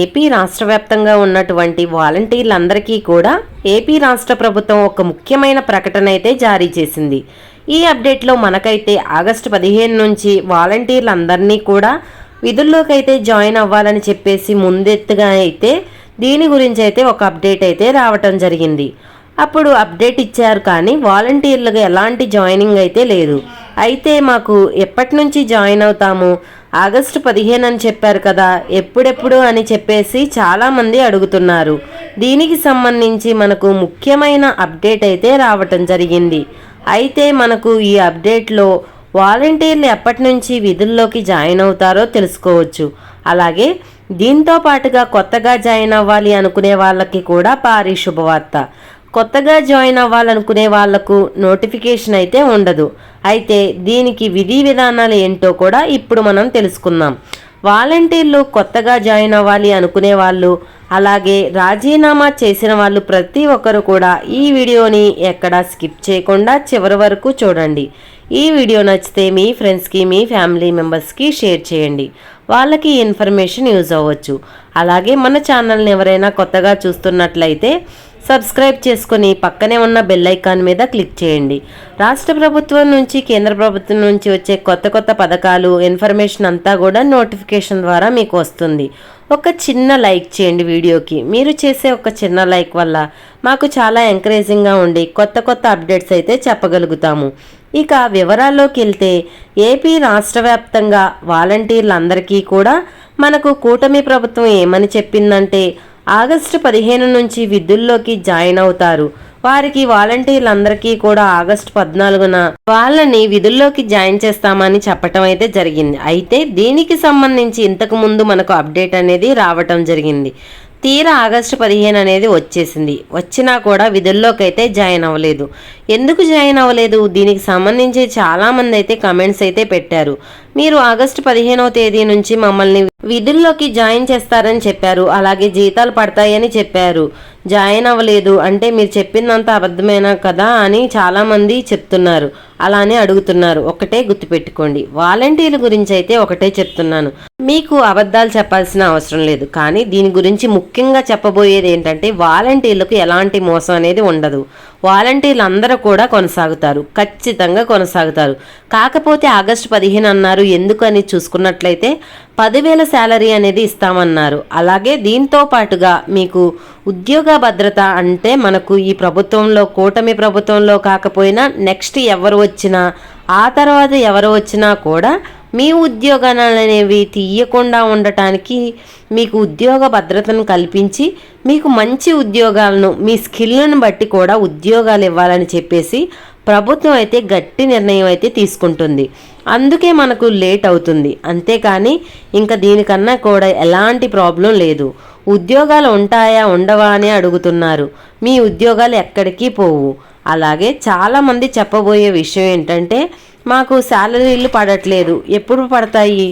AP రాష్ట్ర వ్యాప్తంగా ఉన్నటువంటి వాలంటీర్లందరికీ కూడా ఏపీ రాష్ట్ర ప్రభుత్వం ఒక ముఖ్యమైన ప్రకటన అయితే జారీ చేసింది. ఈ అప్డేట్లో మనకైతే ఆగస్టు పదిహేను నుంచి వాలంటీర్లందరినీ కూడా విధుల్లోకి అయితే జాయిన్ అవ్వాలని చెప్పేసి ముందెత్తుగా అయితే దీని గురించి అయితే ఒక అప్డేట్ అయితే రావటం జరిగింది. అప్పుడు అప్డేట్ ఇచ్చారు కానీ వాలంటీర్లకు ఎలాంటి జాయినింగ్ అయితే లేదు. అయితే మాకు ఎప్పటి నుంచి జాయిన్ అవుతాము? ఆగస్టు పదిహేను అని చెప్పారు కదా ఎప్పుడెప్పుడు అని చెప్పేసి చాలామంది అడుగుతున్నారు. దీనికి సంబంధించి మనకు ముఖ్యమైన అప్డేట్ అయితే రావటం జరిగింది. అయితే మనకు ఈ అప్డేట్లో వాలంటీర్లు ఎప్పటి నుంచి విధుల్లోకి జాయిన్ అవుతారో తెలుసుకోవచ్చు. అలాగే దీంతో పాటుగా కొత్తగా జాయిన్ అవ్వాలి అనుకునే వాళ్ళకి కూడా భారీ శుభవార్త. కొత్తగా జాయిన్ అవ్వాలనుకునే వాళ్ళకు నోటిఫికేషన్ అయితే ఉండదు. అయితే దీనికి విధి విధానాలు ఏంటో కూడా ఇప్పుడు మనం తెలుసుకుందాం. వాలంటీర్లు కొత్తగా జాయిన్ అవ్వాలి అనుకునే వాళ్ళు అలాగే రాజీనామా చేసిన వాళ్ళు ప్రతి ఒక్కరు కూడా ఈ వీడియోని ఎక్కడా స్కిప్ చేయకుండా చివరి వరకు చూడండి. ఈ వీడియో నచ్చితే మీ ఫ్రెండ్స్కి మీ ఫ్యామిలీ మెంబర్స్కి షేర్ చేయండి. వాళ్ళకి ఇన్ఫర్మేషన్ యూజ్ అవ్వచ్చు. అలాగే మన ఛానల్ని ఎవరైనా కొత్తగా చూస్తున్నట్లయితే సబ్స్క్రైబ్ చేసుకొని పక్కనే ఉన్న బెల్ ఐకాన్ మీద క్లిక్ చేయండి. రాష్ట్ర ప్రభుత్వం నుంచి కేంద్ర ప్రభుత్వం నుంచి వచ్చే కొత్త కొత్త పథకాలు ఇన్ఫర్మేషన్ అంతా కూడా నోటిఫికేషన్ ద్వారా మీకు వస్తుంది. ఒక చిన్న లైక్ చేయండి వీడియోకి. మీరు చేసే ఒక చిన్న లైక్ వల్ల మాకు చాలా ఎంకరేజింగ్గా ఉండి కొత్త కొత్త అప్డేట్స్ అయితే చెప్పగలుగుతాము. ఇక వివరాల్లోకి వెళ్తే ఏపీ రాష్ట్ర వ్యాప్తంగా వాలంటీర్లందరికీ కూడా మనకు కూటమి ప్రభుత్వం ఏమని చెప్పిందంటే ఆగస్టు పదిహేను నుంచి విధుల్లోకి జాయిన్ అవుతారు. వారికి వాలంటీర్లందరికీ కూడా ఆగస్టు పద్నాలుగున వాళ్ళని విధుల్లోకి జాయిన్ చేస్తామని చెప్పటం అయితే జరిగింది. అయితే దీనికి సంబంధించి ఇంతకు ముందు మనకు అప్డేట్ అనేది రావటం జరిగింది. తీరా ఆగస్టు పదిహేను అనేది వచ్చేసింది. వచ్చినా కూడా విధుల్లోకి అయితే జాయిన్ అవ్వలేదు. ఎందుకు జాయిన్ అవ్వలేదు? దీనికి సంబంధించి చాలామంది అయితే కమెంట్స్ అయితే పెట్టారు. మీరు ఆగస్టు పదిహేనవ తేదీ నుంచి మమ్మల్ని విధుల్లోకి జాయిన్ చేస్తారని చెప్పారు. అలాగే జీతాలు పడతాయని చెప్పారు. జాయిన్ అవ్వలేదు అంటే మీరు చెప్పిందంత అబద్ధమేనా కదా అని చాలామంది చెప్తున్నారు. అలానే అడుగుతున్నారు. ఒకటే గుర్తుపెట్టుకోండి. వాలంటీర్ల గురించి అయితే ఒకటే చెప్తున్నాను. మీకు అబద్ధాలు చెప్పాల్సిన అవసరం లేదు. కానీ దీని గురించి ముఖ్యంగా చెప్పబోయేది ఏంటంటే వాలంటీర్లకు ఎలాంటి మోసం అనేది ఉండదు. వాలంటీర్లు అందరూ కూడా కొనసాగుతారు. ఖచ్చితంగా కొనసాగుతారు. కాకపోతే ఆగస్టు పదిహేను అన్నారు. ఎందుకు అని చూసుకున్నట్లయితే పదివేల శాలరీ అనేది ఇస్తామన్నారు. అలాగే దీంతో పాటుగా మీకు ఉద్యోగ భద్రత అంటే మనకు ఈ ప్రభుత్వంలో కూటమి ప్రభుత్వంలో కాకపోయినా నెక్స్ట్ ఎవరు వచ్చినా ఆ తర్వాత ఎవరు వచ్చినా కూడా మీ ఉద్యోగాలు అనేవి తీయకుండా ఉండటానికి మీకు ఉద్యోగ భద్రతను కల్పించి మీకు మంచి ఉద్యోగాలను మీ స్కిల్ను బట్టి కూడా ఉద్యోగాలు ఇవ్వాలని చెప్పేసి ప్రభుత్వం అయితే గట్టి నిర్ణయం అయితే తీసుకుంటుంది. అందుకే మనకు లేట్ అవుతుంది. అంతేకాని ఇంకా దీనికన్నా కూడా ఎలాంటి ప్రాబ్లం లేదు. ఉద్యోగాలు ఉంటాయా ఉండవా అని అడుగుతున్నారు. మీ ఉద్యోగాలు ఎక్కడికి పోవు. అలాగే చాలామంది చెప్పబోయే విషయం ఏంటంటే మాకు శాలరీలు పడట్లేదు. ఎప్పుడు పడతాయి?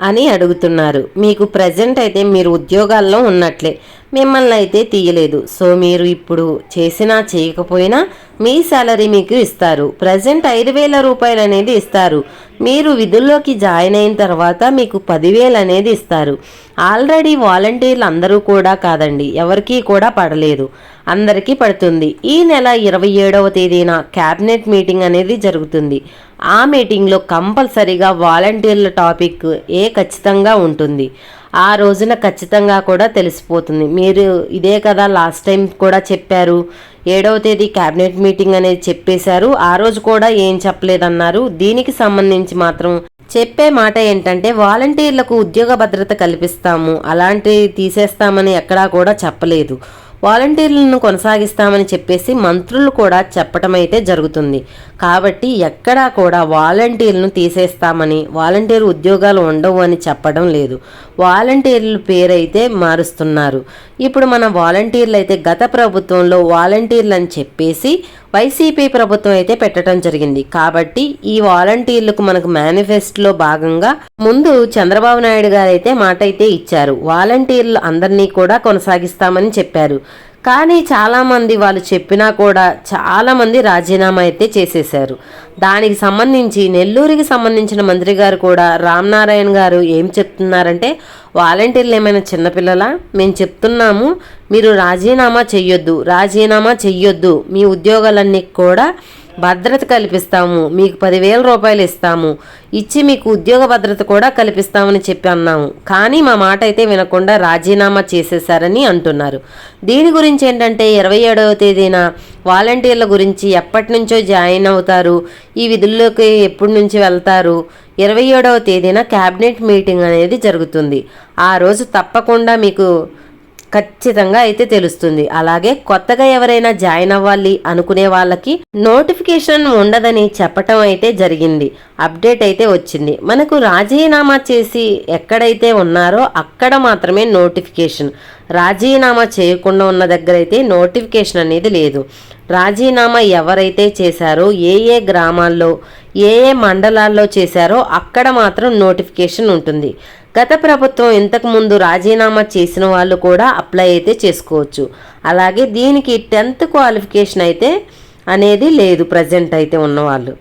అని అడుగుతున్నారు. మీకు ప్రజెంట్ అయితే మీరు ఉద్యోగాల్లో ఉన్నట్లే. మిమ్మల్ని అయితే తీయలేదు. సో మీరు ఇప్పుడు చేసినా చేయకపోయినా మీ శాలరీ మీకు ఇస్తారు. ప్రజెంట్ ఐదు వేల రూపాయలు అనేది ఇస్తారు. మీరు విధుల్లోకి జాయిన్ అయిన తర్వాత మీకు పదివేలు అనేది ఇస్తారు. ఆల్రెడీ వాలంటీర్లు అందరూ కూడా కాదండి. ఎవరికీ కూడా పడలేదు. అందరికీ పడుతుంది. ఈ నెల ఇరవై ఏడవ తేదీన క్యాబినెట్ మీటింగ్ అనేది జరుగుతుంది. ఆ మీటింగ్లో కంపల్సరీగా వాలంటీర్ల టాపిక్ ఏ ఖచ్చితంగా ఉంటుంది. ఆ రోజున ఖచ్చితంగా కూడా తెలిసిపోతుంది. మీరు ఇదే కదా లాస్ట్ టైం కూడా చెప్పారు. ఏడవ తేదీ క్యాబినెట్ మీటింగ్ అనేది చెప్పేశారు. ఆ రోజు కూడా ఏం చెప్పలేదన్నారు. దీనికి సంబంధించి మాత్రం చెప్పే మాట ఏంటంటే వాలంటీర్లకు ఉద్యోగ భద్రత కల్పిస్తాము. అలాంటివి తీసేస్తామని ఎక్కడా కూడా చెప్పలేదు. వాలంటీర్లను కొనసాగిస్తామని చెప్పేసి మంత్రులు కూడా చెప్పటం అయితే జరుగుతుంది. కాబట్టి ఎక్కడా కూడా వాలంటీర్లను తీసేస్తామని వాలంటీర్ ఉద్యోగాలు ఉండవు అని చెప్పడం లేదు. వాలంటీర్ల పేరైతే మారుస్తున్నారు. ఇప్పుడు మన వాలంటీర్లు అయితే గత ప్రభుత్వంలో వాలంటీర్లు అని చెప్పేసి వైసీపీ ప్రభుత్వం అయితే పెట్టడం జరిగింది. కాబట్టి ఈ వాలంటీర్లకు మనకు మేనిఫెస్టోలో భాగంగా ముందు చంద్రబాబు నాయుడు గారు అయితే మాట అయితే ఇచ్చారు. వాలంటీర్లు అందరినీ కూడా కొనసాగిస్తామని చెప్పారు. కానీ చాలామంది వాళ్ళు చెప్పినా కూడా చాలామంది రాజీనామా అయితే చేసేశారు. దానికి సంబంధించి నెల్లూరుకి సంబంధించిన మంత్రి గారు కూడా రామ్నారాయణ గారు ఏం చెప్తున్నారంటే వాలంటీర్లు ఏమైనా చిన్నపిల్లలా మేము చెప్తున్నాము మీరు రాజీనామా చెయ్యొద్దు రాజీనామా చెయ్యొద్దు. మీ ఉద్యోగాలన్నీ కూడా భద్రత కల్పిస్తాము. మీకు పదివేల రూపాయలు ఇస్తాము. ఇచ్చి మీకు ఉద్యోగ భద్రత కూడా కల్పిస్తామని చెప్పి అన్నాము. కానీ మా మాట అయితే వినకుండా రాజీనామా చేసేశారని అంటున్నారు. దీని గురించి ఏంటంటే ఇరవై ఏడవ తేదీన వాలంటీర్ల గురించి ఎప్పటి నుంచో జాయిన్ అవుతారు. ఈ విధుల్లోకి ఎప్పటి నుంచి వెళ్తారు? ఇరవై ఏడవ తేదీన క్యాబినెట్ మీటింగ్ అనేది జరుగుతుంది. ఆ రోజు తప్పకుండా మీకు ఖచ్చితంగా అయితే తెలుస్తుంది. అలాగే కొత్తగా ఎవరైనా జాయిన్ అవ్వాలి అనుకునే వాళ్ళకి నోటిఫికేషన్ ఉండదని చెప్పటం అయితే జరిగింది. అప్డేట్ అయితే వచ్చింది. మనకు రాజీనామా చేసి ఎక్కడైతే ఉన్నారో అక్కడ మాత్రమే నోటిఫికేషన్. రాజీనామా చేయకుండా ఉన్న దగ్గర అయితే నోటిఫికేషన్ అనేది లేదు. రాజీనామా ఎవరైతే చేశారో ఏ ఏ గ్రామాల్లో ఏ ఏ మండలాల్లో చేశారో అక్కడ మాత్రం నోటిఫికేషన్ ఉంటుంది. గత ప్రభుత్వం ఇంతకుముందు రాజీనామా చేసిన వాళ్ళు కూడా అప్లై అయితే చేసుకోవచ్చు. అలాగే దీనికి టెన్త్ క్వాలిఫికేషన్ అయితే అనేది లేదు ప్రజెంట్ అయితే ఉన్నవాళ్ళు.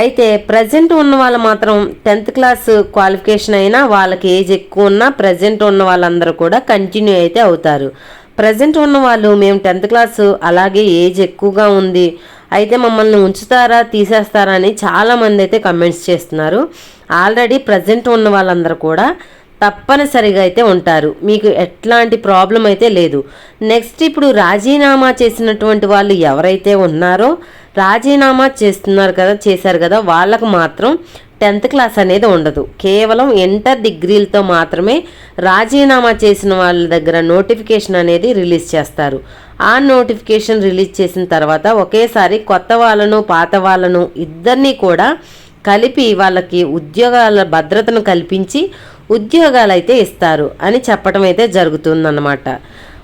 అయితే ప్రజెంట్ ఉన్న వాళ్ళు మాత్రం టెన్త్ క్లాస్ క్వాలిఫికేషన్ అయినా వాళ్ళకి ఏజ్ ఎక్కువ ఉన్నా ప్రజెంట్ ఉన్న వాళ్ళందరూ కూడా కంటిన్యూ అయితే అవుతారు. ప్రజెంట్ ఉన్న వాళ్ళు మేము టెన్త్ క్లాస్ అలాగే ఏజ్ ఎక్కువగా ఉంది అయితే మమ్మల్ని ఉంచుతారా తీసేస్తారా అని చాలామంది అయితే కమెంట్స్ చేస్తున్నారు. ఆల్రెడీ ప్రజెంట్ ఉన్న వాళ్ళందరూ కూడా తప్పనిసరిగా అయితే ఉంటారు. మీకు ఎట్లాంటి ప్రాబ్లం అయితే లేదు. నెక్స్ట్ ఇప్పుడు రాజీనామా చేసినటువంటి వాళ్ళు ఎవరైతే ఉన్నారో రాజీనామా చేస్తున్నారు కదా చేశారు కదా వాళ్ళకు మాత్రం టెన్త్ క్లాస్ అనేది ఉండదు. కేవలం ఇంటర్ డిగ్రీలతో మాత్రమే రాజీనామా చేసిన వాళ్ళ దగ్గర నోటిఫికేషన్ అనేది రిలీజ్ చేస్తారు. ఆ నోటిఫికేషన్ రిలీజ్ చేసిన తర్వాత ఒకేసారి కొత్త వాళ్ళను పాత వాళ్ళను ఇద్దరినీ కూడా కలిపి వాళ్ళకి ఉద్యోగాల భద్రతను కల్పించి ఉద్యోగాలు అయితే ఇస్తారు అని చెప్పడం అయితే జరుగుతుందన్నమాట.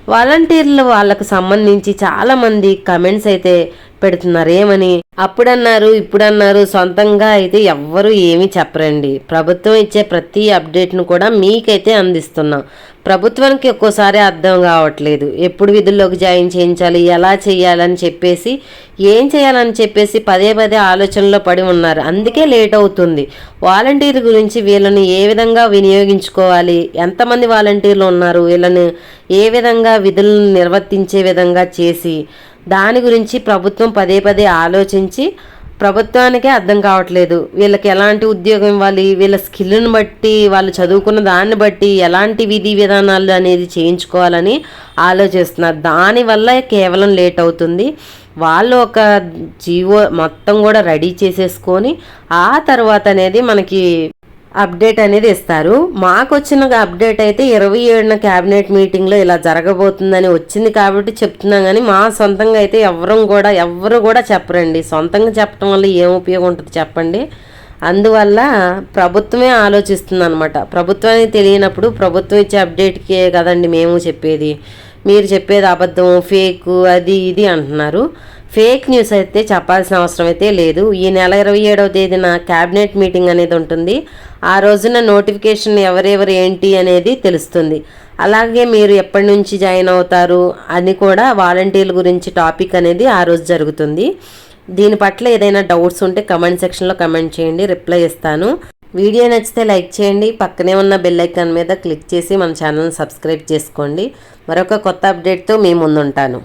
వాలంటీర్లు వాళ్ళకు సంబంధించి చాలామంది కమెంట్స్ అయితే పెడుతున్నారు. ఏమని? అప్పుడన్నారు ఇప్పుడన్నారు సొంతంగా అయితే ఎవ్వరు ఏమీ చెప్పరండి. ప్రభుత్వం ఇచ్చే ప్రతి అప్డేట్ను కూడా మీకైతే అందిస్తున్నాం. ప్రభుత్వానికి ఒక్కోసారి అర్థం కావట్లేదు. ఎప్పుడు విధుల్లోకి జాయిన్ చేయించాలి ఎలా చేయాలని చెప్పేసి ఏం చేయాలని చెప్పేసి పదే పదే ఆలోచనలో పడి ఉన్నారు. అందుకే లేట్ అవుతుంది. వాలంటీర్ గురించి వీళ్ళని ఏ విధంగా వినియోగించుకోవాలి? ఎంతమంది వాలంటీర్లు ఉన్నారు? వీళ్ళని ఏ విధంగా విధులను నిర్వర్తించే విధంగా చేసి దాని గురించి ప్రభుత్వం పదే పదే ఆలోచించి ప్రభుత్వానికే అర్థం కావట్లేదు. వీళ్ళకి ఎలాంటి ఉద్యోగం ఇవ్వాలి? వీళ్ళ స్కిల్ని బట్టి వాళ్ళు చదువుకున్న దాన్ని బట్టి ఎలాంటి విధి విధానాలు అనేది చేయించుకోవాలని ఆలోచిస్తున్నారు. దానివల్ల కేవలం లేట్ అవుతుంది. వాళ్ళు ఒక జీవో మొత్తం కూడా రెడీ చేసేసుకొని ఆ తర్వాత అనేది మనకి అప్డేట్ అనేది ఇస్తారు. మాకు వచ్చిన అప్డేట్ అయితే ఇరవై ఏడున క్యాబినెట్ మీటింగ్లో ఇలా జరగబోతుందని వచ్చింది కాబట్టి చెప్తున్నాం కానీ మా సొంతంగా అయితే ఎవరం కూడా ఎవరు కూడా చెప్పరండి. సొంతంగా చెప్పడం వల్ల ఏం ఉపయోగం ఉంటుంది చెప్పండి. అందువల్ల ప్రభుత్వమే ఆలోచిస్తుంది అనమాట ప్రభుత్వానికి తెలియనప్పుడు ప్రభుత్వం ఇచ్చే అప్డేట్కే కదండి మేము చెప్పేది. మీరు చెప్పేది అబద్ధం ఫేక్ అది ఇది అంటున్నారు. ఫేక్ న్యూస్ అయితే చెప్పాల్సిన అవసరం అయితే లేదు. ఈ నెల ఇరవై ఏడవ తేదీన క్యాబినెట్ మీటింగ్ అనేది ఉంటుంది. ఆ రోజున నోటిఫికేషన్ ఎవరెవరు ఏంటి అనేది తెలుస్తుంది. అలాగే మీరు ఎప్పటి నుంచి జాయిన్ అవుతారు అని కూడా వాలంటీర్ల గురించి టాపిక్ అనేది ఆ రోజు జరుగుతుంది. దీని పట్ల ఏదైనా డౌట్స్ ఉంటే కమెంట్ సెక్షన్లో కమెంట్ చేయండి రిప్లై ఇస్తాను. వీడియో నచ్చితే లైక్ చేయండి పక్కనే ఉన్న బెల్ ఐకాన్ మీద క్లిక్ చేసి మన ఛానల్ని సబ్స్క్రైబ్ చేసుకోండి. మరొక కొత్త అప్డేట్తో మీ ముందుంటాను.